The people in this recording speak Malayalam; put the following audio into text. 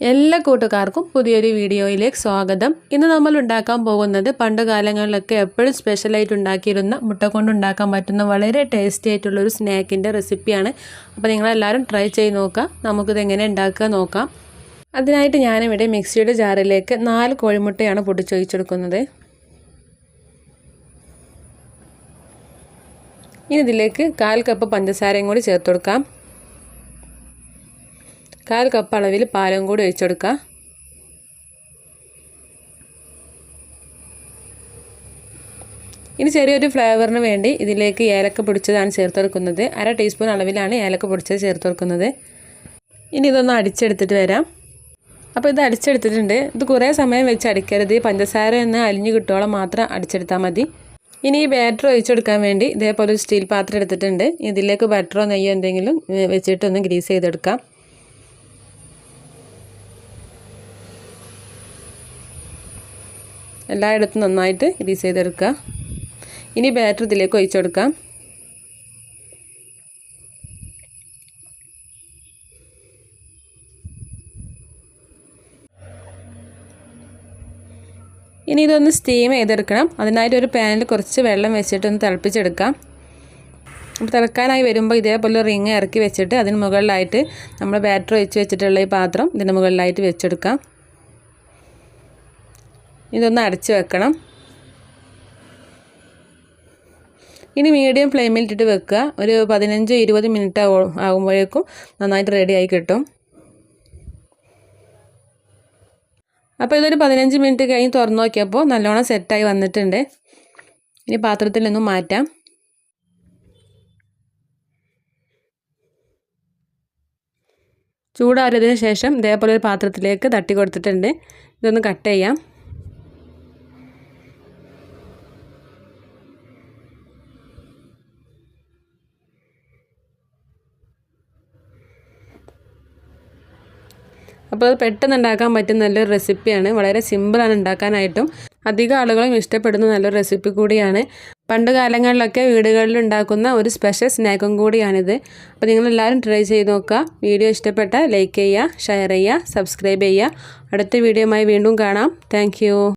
എല്ലാ കൂട്ടുകാർക്കും പുതിയൊരു വീഡിയോയിലേക്ക് സ്വാഗതം. ഇന്ന് നമ്മൾ ഉണ്ടാക്കാൻ പോകുന്നത് പണ്ട് കാലങ്ങളിലൊക്കെ എപ്പോഴും സ്പെഷ്യലായിട്ട് ഉണ്ടാക്കിയിരുന്ന മുട്ട കൊണ്ട് ഉണ്ടാക്കാൻ പറ്റുന്ന വളരെ ടേസ്റ്റി ആയിട്ടുള്ളൊരു സ്നാക്കിന്റെ റെസിപ്പിയാണ് അപ്പോൾ നിങ്ങളെല്ലാവരും ട്രൈ ചെയ്ത് നോക്കാം നമുക്കിത് എങ്ങനെ ഉണ്ടാക്കുക നോക്കാം. അതിനായിട്ട് ഞാനിവിടെ മിക്സിയുടെ ജാറിലേക്ക് നാല് കോഴിമുട്ടയാണ് പൊടിച്ചൊഴിച്ചെടുക്കുന്നത് ഇനി ഇതിലേക്ക് കാൽ കപ്പ് പഞ്ചസാരയും കൂടി ചേർത്ത് കൊടുക്കാം കാൽ കപ്പ് അളവിൽ പാലും കൂടി ഒഴിച്ചെടുക്കുക ഇനി ചെറിയൊരു ഫ്ലേവറിന് വേണ്ടി ഇതിലേക്ക് ഏലക്ക പൊടിച്ചതാണ് ചേർത്ത് കൊടുക്കുന്നത് അര ടീസ്പൂൺ അളവിലാണ് ഏലക്ക പൊടിച്ചത് ചേർത്ത് കൊടുക്കുന്നത് ഇനി ഇതൊന്ന് അടിച്ചെടുത്തിട്ട് വരാം. അപ്പോൾ ഇത് അടിച്ചെടുത്തിട്ടുണ്ട്. ഇത് കുറേ സമയം വെച്ച് അടിക്കരുത്. പഞ്ചസാര എന്ന് അലിഞ്ഞു കിട്ടോളം മാത്രം അടിച്ചെടുത്താൽ മതി. ഇനി ഈ ബാറ്റർ ഒഴിച്ചെടുക്കാൻ വേണ്ടി ഇതേപോലെ ഒരു സ്റ്റീൽ പാത്രം എടുത്തിട്ടുണ്ട്. ഇതിലേക്ക് ബട്ടറോ നെയ്യോ എന്തെങ്കിലും വെച്ചിട്ടൊന്ന് ഗ്രീസ് ചെയ്തെടുക്കാം. എല്ലായിടത്തും നന്നായിട്ട് ഗ്രീസ് ചെയ്തെടുക്കുക. ഇനി ബാറ്റർ ഇതിലേക്ക് ഒഴിച്ചെടുക്കാം ഇനി ഇതൊന്ന് സ്റ്റീം ചെയ്തെടുക്കണം. അതിനായിട്ട് ഒരു പാനിൽ കുറച്ച് വെള്ളം വെച്ചിട്ടൊന്ന് തിളപ്പിച്ചെടുക്കാം. അപ്പോൾ തിളക്കാനായി വരുമ്പോൾ ഇതേപോലെ റിങ് ഇറക്കി വെച്ചിട്ട് അതിന് മുകളിലായിട്ട് നമ്മൾ ബാറ്റർ ഒഴിച്ച് വെച്ചിട്ടുള്ള ഈ പാത്രം ഇതിന് മുകളിലായിട്ട് വെച്ചെടുക്കാം. ഇതൊന്ന് അടച്ച് വെക്കണം. ഇനി മീഡിയം ഫ്ലെയിമിൽ ഇട്ടിട്ട് വെക്കുക. ഒരു പതിനഞ്ച് ഇരുപത് മിനിറ്റ് ആകുമ്പോഴേക്കും നന്നായിട്ട് റെഡിയായി കിട്ടും. അപ്പോൾ ഇതൊരു പതിനഞ്ച് മിനിറ്റ് കഴിഞ്ഞ് തുറന്നു നോക്കിയപ്പോൾ നല്ലോണം സെറ്റായി വന്നിട്ടുണ്ട്. ഇനി പാത്രത്തിൽ നിന്നും മാറ്റാം. ചൂടാറിയതിന് ശേഷം ഇതേപോലെ ഒരു പാത്രത്തിലേക്ക് തട്ടി കൊടുത്തിട്ടുണ്ട്. ഇതൊന്ന് കട്ട് ചെയ്യാം. അപ്പോൾ അത് പെട്ടെന്ന് ഉണ്ടാക്കാൻ പറ്റുന്ന നല്ലൊരു റെസിപ്പിയാണ്. വളരെ സിമ്പിളാണ് ഉണ്ടാക്കാനായിട്ടും. അധികം ആളുകളും ഇഷ്ടപ്പെടുന്ന നല്ലൊരു റെസിപ്പി കൂടിയാണ്. പണ്ട് കാലങ്ങളിലൊക്കെ വീടുകളിൽ ഉണ്ടാക്കുന്ന ഒരു സ്പെഷ്യൽ സ്നാക്കും കൂടിയാണിത്. അപ്പോൾ നിങ്ങളെല്ലാവരും ട്രൈ ചെയ്ത് നോക്കുക. വീഡിയോ ഇഷ്ടപ്പെട്ട ലൈക്ക് ചെയ്യുക ഷെയർ ചെയ്യുക സബ്സ്ക്രൈബ് ചെയ്യുക. അടുത്ത വീഡിയോയുമായി വീണ്ടും കാണാം. താങ്ക്